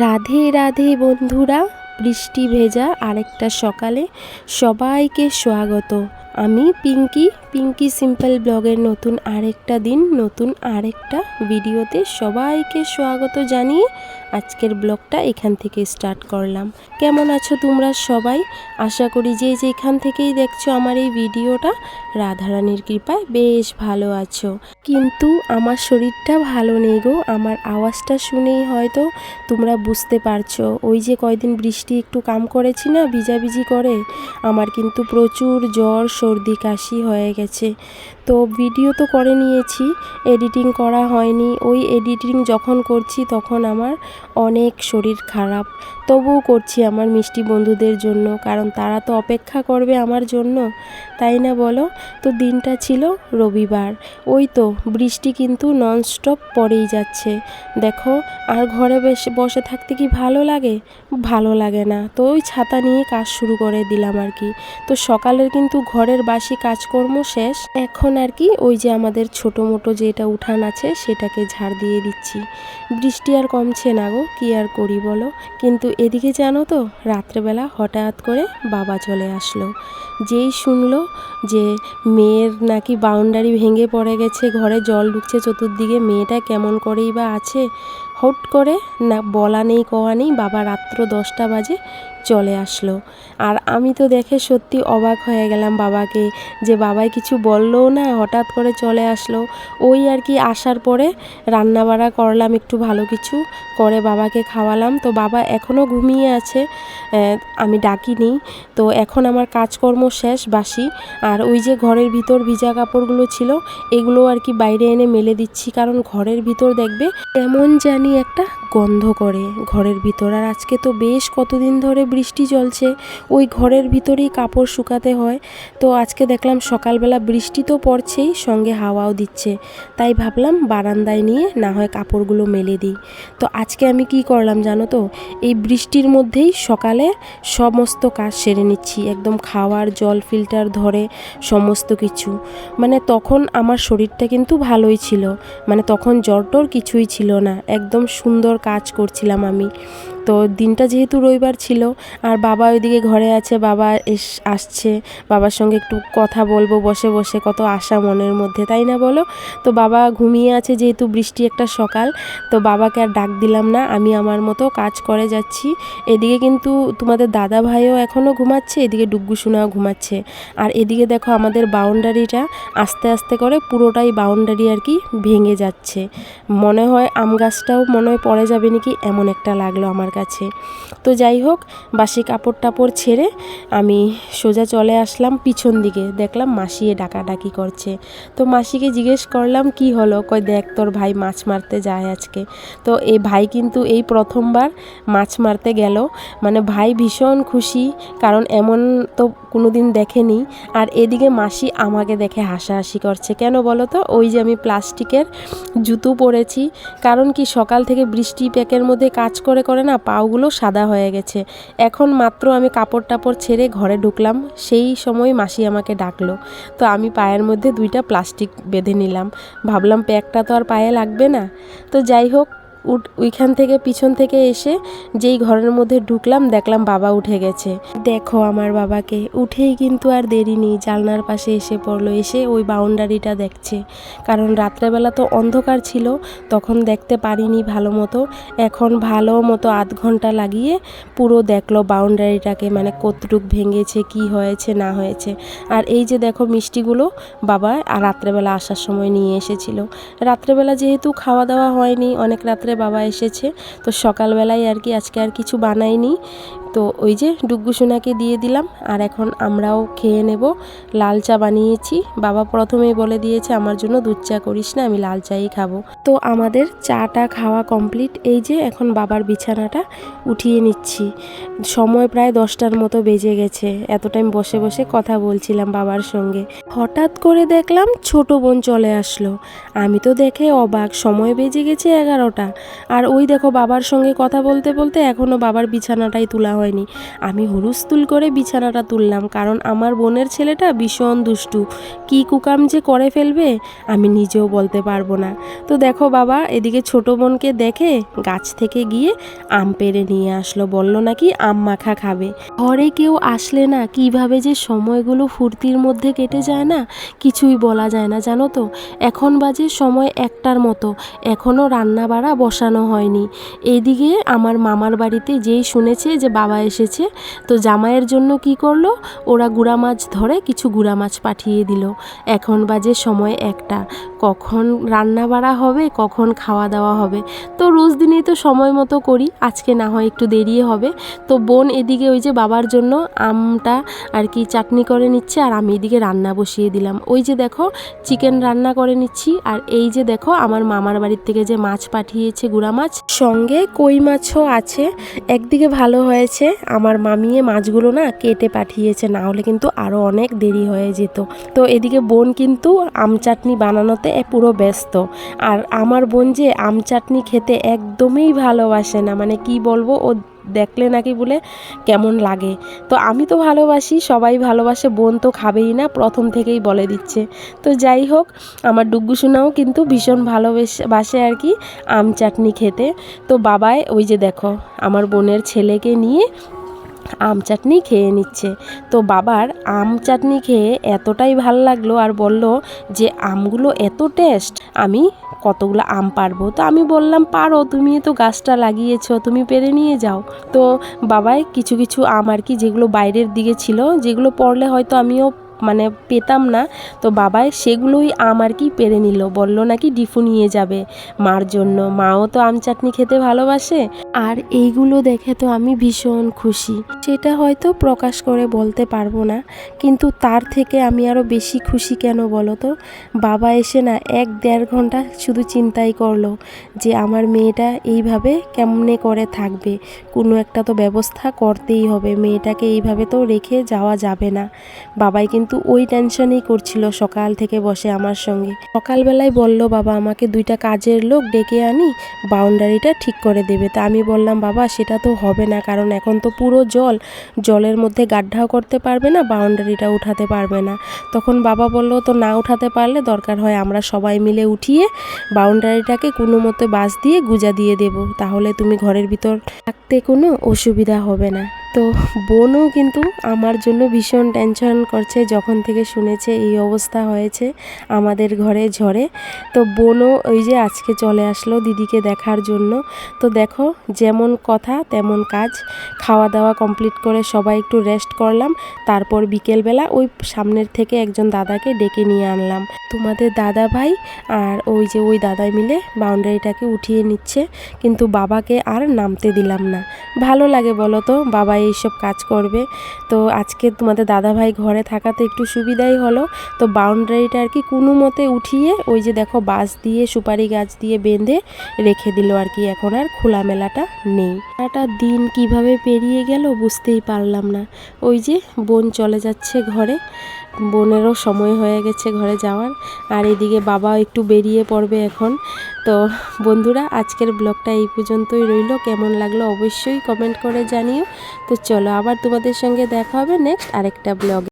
রাধে রাধে বন্ধুরা। বৃষ্টি ভেজা আরেকটা সকালে সবাইকে স্বাগত। আমি পিঙ্কি পিঙ্কি সিম্পল ব্লগের নতুন আরেকটা দিন, নতুন আরেকটা ভিডিওতে সবাইকে স্বাগত জানিয়ে আজকের ব্লগটা এখান থেকে স্টার্ট করলাম। কেমন আছো তোমরা সবাই? আশা করি যে যেখান থেকেই দেখছ আমার এই ভিডিওটা, রাধারানীর কৃপায় বেশ ভালো আছো। কিন্তু আমার শরীরটা ভালো নেই গো, আমার আওয়াজটা শুনেই হয়তো তোমরা বুঝতে পারছ। ওই যে কয়দিন বৃষ্টি একটু কাম করেছি না, ভিজাভিজি করে, আমার কিন্তু প্রচুর জ্বর সর্দি, কাশি হয়ে গেছে। তো ভিডিও তো করে নিয়েছি এডিটিং করা হয়নি। ওই এডিটিং যখন করছি তখন আমার অনেক শরীর খারাপ। তবুও করছি আমার মিষ্টি বন্ধুদের জন্য, কারণ তারা তো অপেক্ষা করবে আমার জন্য। তাই না বলো? তো দিনটা ছিল রবিবার। ওই তো, বৃষ্টি কিন্তু ননস্টপ পড়েই যাচ্ছে। দেখো, আর ঘরে বেশ, বসে থাকতে কি ভালো লাগে? ভালো লাগে না। তো ওই ছাতা নিয়ে কাজ শুরু করে দিলাম আর কি। তো সকালের কিন্তু ঘরের বাসি কাজকর্ম শেষ। এখন আর কি ওই যে আমাদের ছোটো মোটো যেটা উঠান আছে সেটাকে ঝাড় দিয়ে দিচ্ছি। বৃষ্টি আর কমছে না গো, কি আর করি বলো? কিন্তু এদিকে জানো তো, রাত্রেবেলা হঠাৎ করে বাবা চলে আসলো। যেই শুনলো যে মেয়ের নাকি বাউন্ডারি ভেঙে পড়ে গেছে, ঘরে জল ঢুকছে, চতুর্দিকে মেয়েটা কেমন করেই বা আছে হুট করে না বলা নেই, কওয়া নেই, বাবা রাত্র দশটা বাজে চলে আসলো। আর আমি তো দেখে সত্যি অবাক হয়ে গেলাম বাবাকে যে বাবাই কিছু বললোও না, হঠাৎ করে চলে আসলো। ওই আর কি আসার পরে রান্না বাড়া করলাম, একটু ভালো কিছু করে বাবাকে খাওয়ালাম। তো বাবা এখনও ঘুমিয়ে আছে আমি ডাকিনি। তো এখন আমার কাজকর্ম শেষ, বাসি। আর ওই যে ঘরের ভিতর ভিজা কাপড়গুলো ছিল, এগুলো আর কি বাইরে এনে মেলে দিচ্ছি, কারণ ঘরের ভিতর দেখবে এমন জানি একটা গন্ধ করে। ঘরের ভিতর, আর আজকে তো বেশ কতদিন ধরে বৃষ্টি চলছে। ওই ঘরের ভিতরেই কাপড় শুকাতে হয়। তো আজকে দেখলাম সকালবেলা বৃষ্টি তো পড়ছেই, সঙ্গে হাওয়াও দিচ্ছে। তাই ভাবলাম বারান্দায় নিয়ে না হয় কাপড়গুলো মেলে দিই। তো আজকে আমি কি করলাম জানো তো? এই বৃষ্টির মধ্যেই সকালে সমস্ত কাজ সেরে নিচ্ছি। একদম খাওয়ার, জল ফিল্টার ধরে সমস্ত কিছু। মানে তখন আমার শরীরটা কিন্তু ভালোই ছিল। মানে তখন জ্বর টর কিছুই ছিল না। একদম সুন্দর কাজ করছিলাম আমি। তো দিনটা যেহেতু রবিবার ছিল, আর বাবা ওইদিকে ঘরে আছে, বাবা এস, আসছে, বাবার সঙ্গে একটু কথা বলব, বসে বসে, কত আশা মনের মধ্যে, তাই না বলো? তো বাবা ঘুমিয়ে আছে যেহেতু বৃষ্টি একটা সকাল, তো বাবাকে আর ডাক দিলাম না, আমি আমার মতো কাজ করে যাচ্ছি। এদিকে কিন্তু তোমাদের দাদা ভাইও এখনও ঘুমাচ্ছে, এদিকে ডুগ্গু ঘুমাচ্ছে। আর এদিকে দেখো আমাদের বাউন্ডারিটা, আস্তে আস্তে করে পুরোটাই বাউন্ডারি আর কি ভেঙে যাচ্ছে। মনে হয় আম গাছটাও মনে হয় পড়ে যাবে নাকি, এমন একটা লাগল আমার কাছে তো যাই হোক, বাসি কাপড় টাপড় ছেড়ে আমি সোজা চলে আসলাম পিছন দিকে। দেখলাম মাসিয়ে ডাকাডাকি করছে। তো মাসিকে জিজ্ঞেস করলাম, কি হলো? কই দেখ তোর ভাই মাছ মারতে যায় আজকে। তো এই ভাই কিন্তু এই প্রথমবার মাছ মারতে গেল। মানে ভাই ভীষণ খুশি, কারণ এমন তো কোনোদিন দেখেনি। আর এদিকে মাসি আমাকে দেখে হাসাহাসি করছে। কেন বলো তো? ওই যে আমি প্লাস্টিকের জুতো পরেছি। কারণ কি সকাল থেকে বৃষ্টি প্যাকের মধ্যে কাজ করে করে না পাওগুলো সাদা হয়ে গেছে। এখন মাত্র আমি কাপড় টাপড় ছেড়ে ঘরে ঢুকলাম, সেই সময় মাসি আমাকে ডাকলো। তো আমি পায়ের মধ্যে দুইটা প্লাস্টিক বেঁধে নিলাম। ভাবলাম প্যাকটা তো আর পায়ে লাগবে না। তো যাই হোক ওইখান থেকে পিছন থেকে এসে যেই ঘরের মধ্যে ঢুকলাম, দেখলাম বাবা উঠে গেছে। দেখো আমার বাবাকে, উঠেই কিন্তু আর দেরি নেই জালনার পাশে এসে পড়ল, এসে ওই বাউন্ডারিটা দেখছে। কারণ রাত্রেবেলা তো অন্ধকার ছিল, তখন দেখতে পারিনি ভালো মতো। এখন ভালো মতো আধ ঘণ্টা লাগিয়ে পুরো দেখল বাউন্ডারিটাকে মানে কতটুক ভেঙেছে, কি হয়েছে, না হয়েছে। আর এই যে দেখো মিষ্টিগুলো বাবা, আর রাত্রেবেলা আসার সময় নিয়ে এসেছিল। রাত্রেবেলা যেহেতু খাওয়া দাওয়া হয়নি, অনেক রাত্রে বাবা এসেছে। তো সকালবেলায় আর কি আজকে আর কিছু বানাইনি। তো ওই যে ডুগ্গু সোনাকে দিয়ে দিলাম, আর এখন আমরাও খেয়ে নেব। লাল চা বানিয়েছি। বাবা প্রথমেই বলে দিয়েছে, আমার জন্য দুধ চা করিস না, আমি লাল চাই খাব। তো আমাদের চাটা খাওয়া কমপ্লিট। এই যে এখন বাবার বিছানাটা উঠিয়ে নিচ্ছি। সময় প্রায় দশটার মতো বেজে গেছে। এত টাইম বসে বসে কথা বলছিলাম বাবার সঙ্গে। হঠাৎ করে দেখলাম ছোট বোন চলে আসলো। আমি তো দেখে অবাক, সময় বেজে গেছে এগারোটা। আর ওই দেখো বাবার সঙ্গে কথা বলতে বলতে এখনও বাবার বিছানাটাই তোলা হয়নি। আমি হুলুস্থুল করে বিছানাটা তুললাম কারণ আমার বোনের ছেলেটা ভীষণ দুষ্টু। কি কুকাম যে করে ফেলবে, আমি নিজেও বলতে পারব না। তো দেখো বাবা, এদিকে ছোট বোনকে দেখে গাছ থেকে গিয়ে আম পেড়ে নিয়ে আসলো। বলল নাকি আম মাখা খাবে। ঘরে কেউ আসলে না, কীভাবে যে সময়গুলো ফুর্তির মধ্যে কেটে যায় না, কিছুই বলা যায় না, জানো তো? এখন বাজে সময় একটার মতো। এখনও রান্না বাড়া বসানো হয়নি। এদিকে আমার মামার বাড়িতে যেই শুনেছে যে বাবা এসেছে। তো জামাইয়ের জন্য কি করল? ওরা গুড়া মাছ ধরে কিছু গুড়া মাছ পাঠিয়ে দিল। এখন বাজে সময় একটা। কখন রান্না বাড়া হবে, কখন খাওয়া দাওয়া হবে? তো রোজ দিনেই তো সময় মতো করি। আজকে না হয় একটু দেরিয়ে হবে। তো বোন এদিকে ওই যে বাবার জন্য আমটা আর কি চাটনি করে নিচ্ছে আর আমি এদিকে রান্না বসিয়ে দিলাম। ওই যে দেখো, চিকেন রান্না করে নিচ্ছি। আর এই যে দেখো, আমার মামার বাড়ির থেকে যে মাছ পাঠিয়েছে গুড়া মাছ, সঙ্গে কই মাছও আছে। একদিকে ভালো হয়েছে আমার মামিয়ে মাছগুলো না কেটে পাঠিয়েছে, না হলে কিন্তু আরও অনেক দেরি হয়ে যেত। তো এদিকে বোন কিন্তু আম চাটনি বানানোতে পুরো ব্যস্ত। আর আমার বোন যে আম চাটনি খেতে একদমই ভালোবাসে না মানে কি বলব, ও দেখলে নাকি বলে কেমন লাগে। তো আমি তো ভালোবাসি, সবাই ভালোবাসে, বোন তো খাবেই না, প্রথম থেকেই বলে দিচ্ছে। তো যাই হোক, আমার ডুগ্গু সোনাও কিন্তু ভীষণ ভালোবেসে বাসে আর কি আম চাটনি খেতে। তো বাবাই, ওই যে দেখো, আমার বোনের ছেলেকে নিয়ে আম চাটনি খেয়ে নিচ্ছে। তো বাবার আম চাটনি খেয়ে এতটাই ভালো লাগল আর বলল যে, আমগুলো এত টেস্ট আমি কতগুলো আম পারব? তো আমি বললাম, পারো, তুমি তো গাছটা লাগিয়েছো, তুমি পেরে নিয়ে যাও। তো বাবাই কিছু কিছু আম আর কি যেগুলো বাইরের দিকে ছিল, যেগুলো পড়লে হয়তো আমিও মানে পেতাম না। তো বাবাই সেগুলোই আম আর কি পেরে নিল। বলল নাকি ডিফু নিয়ে যাবে। মার জন্য। মাও তো আম চাটনি খেতে ভালোবাসে। আর এইগুলো দেখে তো আমি ভীষণ খুশি। সেটা হয়তো প্রকাশ করে বলতে পারব না। কিন্তু তার থেকে আমি আরও বেশি খুশি কেন বলো তো? বাবা এসে না এক দেড় ঘণ্টা শুধু চিন্তাই করল যে আমার মেয়েটা এইভাবে কেমনে করে থাকবে। কোনো একটা তো ব্যবস্থা করতেই হবে। মেয়েটাকে এইভাবে তো রেখে যাওয়া যাবে না। বাবাই কিন্তু ওই টেনশনেই করছিল সকাল থেকে বসে আমার সঙ্গে। সকালবেলায় বলল, বাবা, আমাকে দুইটা কাজের লোক ডেকে আনি বাউন্ডারিটা ঠিক করে দেবে। তা আমি বললাম, বাবা, সেটা তো হবে না, কারণ এখন তো পুরো জল, জলের মধ্যে গাড্ডাও করতে পারবে না বাউন্ডারিটা উঠাতে পারবে না। তখন বাবা বলল, তো না উঠাতে পারলে দরকার হয় আমরা সবাই মিলে উঠিয়ে বাউন্ডারিটাকে কোনো মতে বাস দিয়ে গুজা দিয়ে দেব, তাহলে তুমি ঘরের ভিতর থাকতে কোনো অসুবিধা হবে না। তো বোনও কিন্তু আমার জন্য ভীষণ টেনশন করছে যখন থেকে শুনেছে এই অবস্থা হয়েছে আমাদের ঘরে ঝড়ে। তো বোনও ওই যে আজকে চলে আসলো দিদিকে দেখার জন্য। তো দেখো যেমন কথা তেমন কাজ। খাওয়া দাওয়া কমপ্লিট করে সবাই একটু রেস্ট করলাম। তারপর বিকেলবেলা ওই সামনের থেকে একজন দাদাকে ডেকে নিয়ে আনলাম। তোমাদের দাদা ভাই আর ওই যে ওই দাদাই মিলে বাউন্ডারিটাকে উঠিয়ে নিচ্ছে। কিন্তু বাবাকে আর নামতে দিলাম না। ভালো লাগে বলো তো, বাবা এইসব কাজ করবে। তো আজকে তোমাদের দাদা ভাই ঘরে থাকাতে একটু সুবিধাই হলো। তো বাউন্ডারিটা আর কি কোনো মতে উঠিয়ে ওই যে দেখো বাঁশ দিয়ে, সুপারি গাছ দিয়ে বেঁধে রেখে দিল আর কি। এখন আর খোলামেলাটা নেই। একটা দিন কীভাবে পেরিয়ে গেল বুঝতেই পারলাম না। ওই যে বোন চলে যাচ্ছে ঘরে। বোনেরও সময় হয়ে গেছে ঘরে যাওয়ার। আর এদিকে বাবা একটু বেরিয়ে পড়বে এখন। তো বন্ধুরা, আজকের ব্লগটা এই পর্যন্তই রইল। কেমন লাগল অবশ্যই কমেন্ট করে জানিও। তো চলো আবার তোমাদের সঙ্গে দেখা হবে নেক্সট আরেকটা ব্লগ।